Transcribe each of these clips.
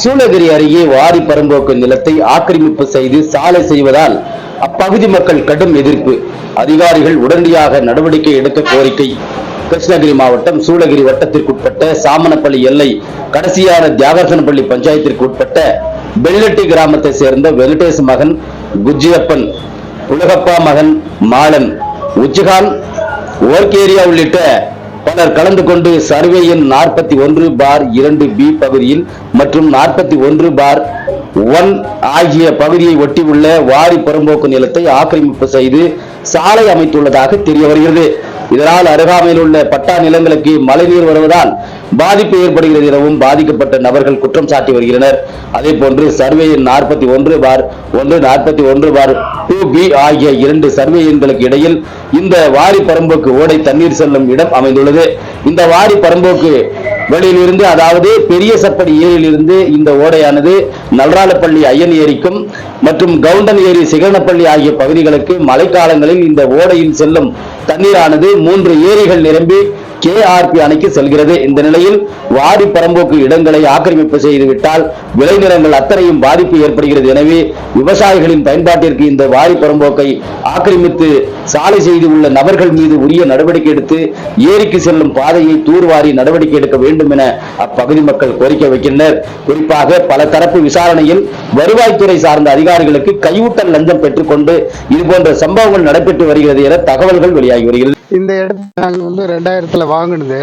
சூளகிரி அருகே வாரி பரம்போக்கு நிலத்தை ஆக்கிரமிப்பு செய்து சாலை செய்வதால் அப்பகுதி மக்கள் கடும் எதிர்ப்பு. அதிகாரிகள் உடனடியாக நடவடிக்கை எடுக்க கோரிக்கை. கிருஷ்ணகிரி மாவட்டம் சூளகிரி வட்டத்திற்குட்பட்ட சாமனப்பள்ளி எல்லை கடைசியான தியாகர்சனப்பள்ளி பஞ்சாயத்திற்கு உட்பட்ட பெல்லட்டி கிராமத்தை சேர்ந்த வெங்கடேஷ் மகன் குஜியப்பன். உலகப்பா மகன் மாலன் உச்சிகான் ஓர்கேரியா உள்ளிட்ட பலர் கலந்து கொண்டு சர்வே எண் நாற்பத்தி ஒன்று பார் இரண்டு பி பகுதியில் மற்றும் நாற்பத்தி ஒன்று பார் ஒன் ஆகிய பகுதியை ஒட்டியுள்ள வாரி புறம்போக்கு நிலத்தை ஆக்கிரமிப்பு செய்து சாலை அமைத்துள்ளதாக தெரிய வருகிறது. இதனால் அருகாமையில் உள்ள பட்டா நிலங்களுக்கு மழைநீர் வருவதால் பாதிப்பு ஏற்படுகிறது எனவும் பாதிக்கப்பட்ட நபர்கள் குற்றம் சாட்டி வருகின்றனர் அதே போன்று சர்வே நாற்பத்தி ஒன்று பார் ஒன்று நாற்பத்தி ஒன்று பார் டூ பி ஆகிய இரண்டு சர்வே எண்களுக்கு இடையில் இந்த வாரி பரம்போக்கு ஓடை தண்ணீர் செல்லும் இடம் அமைந்துள்ளது. இந்த வாரி பரம்போக்கு வெளியிலிருந்து அதாவது பெரிய சப்படி ஏரியிலிருந்து இந்த ஓடையானது நல்ராலப்பள்ளி ஐயன் ஏரிக்கும் மற்றும் கவுண்டன் ஏரி சிகரணப்பள்ளி ஆகிய பகுதிகளுக்கு மழைக்காலங்களில் இந்த ஓடையில் செல்லும் தண்ணீரானது மூன்று ஏரிகள் நிரம்பி கேஆர்பி அணைக்கு செல்கிறது. இந்த நிலையில் வாரி பரம்போக்கு இடங்களை ஆக்கிரமிப்பு செய்துவிட்டால் விளைநிலங்கள் அத்தனையும் பாதிப்பு ஏற்படுகிறது. எனவே விவசாயிகளின் பயன்பாட்டிற்கு இந்த வாரி பரம்போக்கை ஆக்கிரமித்து சாலை செய்து உள்ள நபர்கள் மீது உரிய நடவடிக்கை எடுத்து ஏரிக்கு செல்லும் பாதையை தூர்வாரி நடவடிக்கை எடுக்க வேண்டும் என அப்பகுதி மக்கள் கோரிக்கை வைக்கின்றனர். குறிப்பாக பல தரப்பு விசாரணையில் வருவாய்த்துறை சார்ந்த அதிகாரிகளுக்கு கையூட்டல் லஞ்சம் பெற்றுக்கொண்டு இதுபோன்ற சம்பவங்கள் நடைபெற்று வருகிறது என தகவல்கள் வெளியாகி வருகிறது. இந்த இடத்த நாங்கள் வந்து ரெண்டாயிரத்தில் வாங்கினது.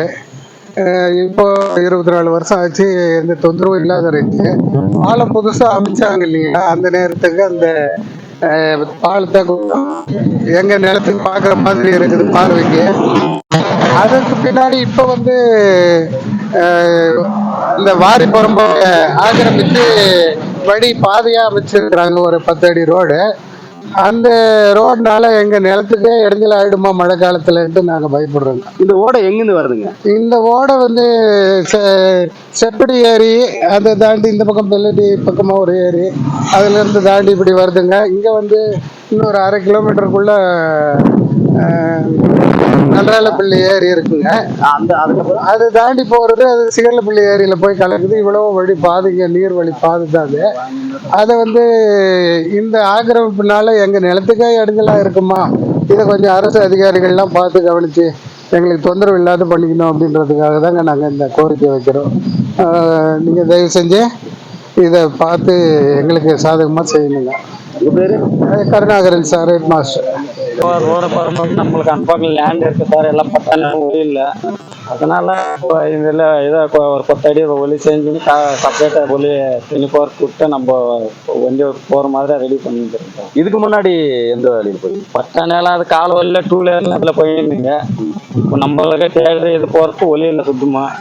இப்போ இருபத்தி நாலு வருஷம் ஆச்சு எந்த தொந்தரவும் இல்லாத இருக்கு பாலம் புதுசாக அமைச்சாங்க இல்லைங்களா? அந்த நேரத்துக்கு அந்த அஹ், பாலத்தை எங்க நிலத்துக்கு பார்க்குற மாதிரி இருக்குது பார்வைக்கு. அதற்கு பின்னாடி இப்போ வந்து இந்த வாரி புறம்போக்க ஆக்கிரமித்து வழி பாதையாக அமைச்சிருக்கிறாங்க ஒரு பத்து அடி ரோடு. அந்த ரோடுனால எங்க நிலத்துக்கே இடைஞ்சல் ஆயிடுமா மழை காலத்துலன்ட்டு நாங்க பயப்படுறோங்க இந்த ஓடை எங்கிருந்து வருதுங்க? இந்த ஓடை வந்து செப்படி ஏரி அதை தாண்டி இந்த பக்கம் பெல்லடி பக்கமா ஒரு ஏரி அதுல இருந்து தாண்டி இப்படி வருதுங்க. இங்க வந்து இன்னொரு அரை கிலோமீட்டருக்குள்ள நன்றாலப்பள்ளி ஏரி இருக்குங்க. அந்த அதுக்கப்புறம் அது தாண்டி போறது அது சிகர்லப்பள்ளி ஏரியில போய் கலக்குது. இவ்வளவு வழி பாதைங்க நீர் வழி பாதை தான் அது. அதை வந்து இந்த ஆக்கிரமிப்புனால எங்க நிலத்துக்கே இடைஞ்சலா இருக்குமா? இதை கொஞ்சம் அரசு அதிகாரிகள்லாம் பார்த்து கவனிச்சு எங்களுக்கு தொந்தரவு இல்லாத பண்ணிக்கணும் அப்படின்றதுக்காக தாங்க நாங்கள் இந்த கோரிக்கை வைக்கிறோம். ஆஹ் நீங்க தயவு செஞ்சு இதை பார்த்து எங்களுக்கு சாதகமாக செய்யணுங்க கருணாகரன் சார் ஹெட் மாஸ்டர். ரோட போகிறப்ப நம்மளுக்கு அந்த பக்கம் லேண்ட் இருக்கு சார். எல்லாம் பத்தான ஒளி இல்லை அதனால இப்போ இதில் இதை கொ- ஒரு பத்து அடி ஒளி செஞ்சு செப்பரேட்டாக ஒளி துணி போர் விட்டு நம்ம வண்டி போகிற மாதிரி ரெடி பண்ணிட்டு இருக்கோம். இதுக்கு முன்னாடி எந்த வழியில் போய் பத்தா நேரம் அது கால வழியில் டூ வீலரில் அதில் போயிருந்தீங்க. இப்போ நம்மளுக்கு தேடுற இது போகிறதுக்கு ஒளி இல்லை சுத்தமா.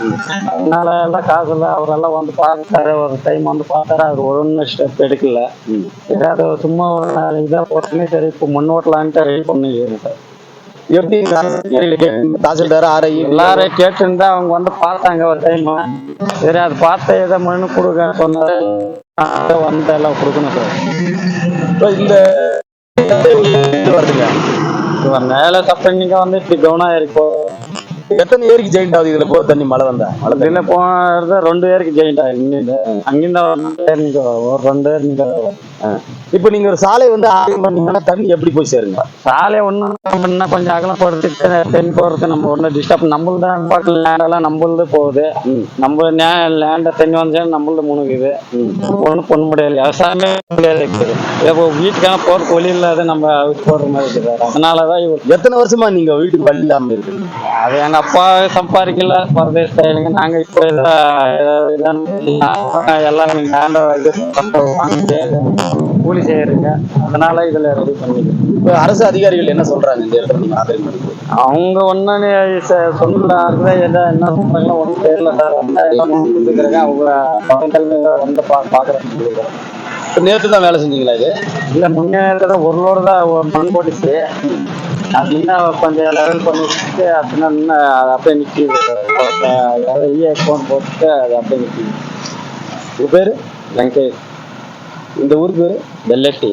அதனால எல்லாம் காசு இல்லை. அவரெல்லாம் வந்து பார்த்தாரு. ஒரு டைம் வந்து பார்த்தாரு. அவர் ஒன்றும் ஸ்டெப் எடுக்கல. அது சும்மா ஒரு இதாக போட்டுமே சரி. இப்போ முன்னோட்டலான்ட்டு பண்ணிக்கிறேன் சார் எப்படி தாசில்தார் ஆர்ஐ எல்லாரும் கேட்டிருந்தா அவங்க வந்து பார்த்தாங்க ஒரு டைம் சரி அது பார்த்த இதை மனு கொடுக்க சொன்னாரு. வந்து எல்லாம் கொடுக்கணும் சார். இந்த வருதுங்க. இவன் மேலே சப்பனிங்க வந்து இப்படி கவனம் இருக்கு எத்தனை ஏரிக்கு ஜெயிண்ட் ஆகுது இதுல? போ தண்ணி மழை வந்தா? மழை தண்ணி. போனது ரெண்டு பேருக்கு ஜெயிண்ட் ஆகிருந்து அங்கிருந்த ஒரு ரெண்டு பேர் இப்போ நீங்க ஒரு சாலை வந்து ஆரம்பம் பண்ணீங்கன்னா தண்ணி எப்படி போய் சேருங்க சாலையை ஒன்றும் கொஞ்சம் அகலப்படுத்திட்டு தென் போகிறதுக்கு நம்ம ஒன்றும் டிஸ்டர்ப் நம்மளது பக்கத்தில் லேண்டெல்லாம் நம்மளது போகுது நம்ம லேண்டை தண்ணி வந்து நம்மளது முணுகுது ஒன்றும் பண்ண முடியாது விவசாயமே முடியாது இப்போ வீட்டுக்கான போகிறதுக்கு வழி இல்லாத நம்ம போடுற மாதிரி இருக்குது அதனால தான் இவர் எத்தனை வருஷமா நீங்க வீட்டுக்கு வழி இல்லாம இருக்கு அது எங்க அப்பா சம்பாதிக்கல பரதேச நாங்க இப்போ எல்லாம் லேண்டை கூலி செய்யறீங்க. அதனால இதுல ரெடி பண்ணிக்கிறோம் இப்போ அரசு அதிகாரிகள் என்ன சொல்றாங்க இந்த இடத்துல? நீங்க ஆக்கிரமிப்பு அவங்க ஒன்னு சொன்னாங்க என்ன என்ன சொல்றாங்களோ ஒன்றும் தெரியல சார். கொடுத்துக்கிறாங்க அவங்க வந்து பா நேற்று தான் வேலை செஞ்சீங்களா இது? இல்லை முன்னே ஒரு லோடு தான் மண் போட்டுச்சு. இன்னும் கொஞ்சம் லெவல் பண்ணி வச்சுட்டு அப்படின்னா அப்படியே நிற்கிது இ அக்கௌண்ட் போட்டுட்டு அது அப்படியே நிற்கிது உங்க பேரு? வெங்கடேஷ் இந்த ஊருக்கு பேரு வெள்ளட்டி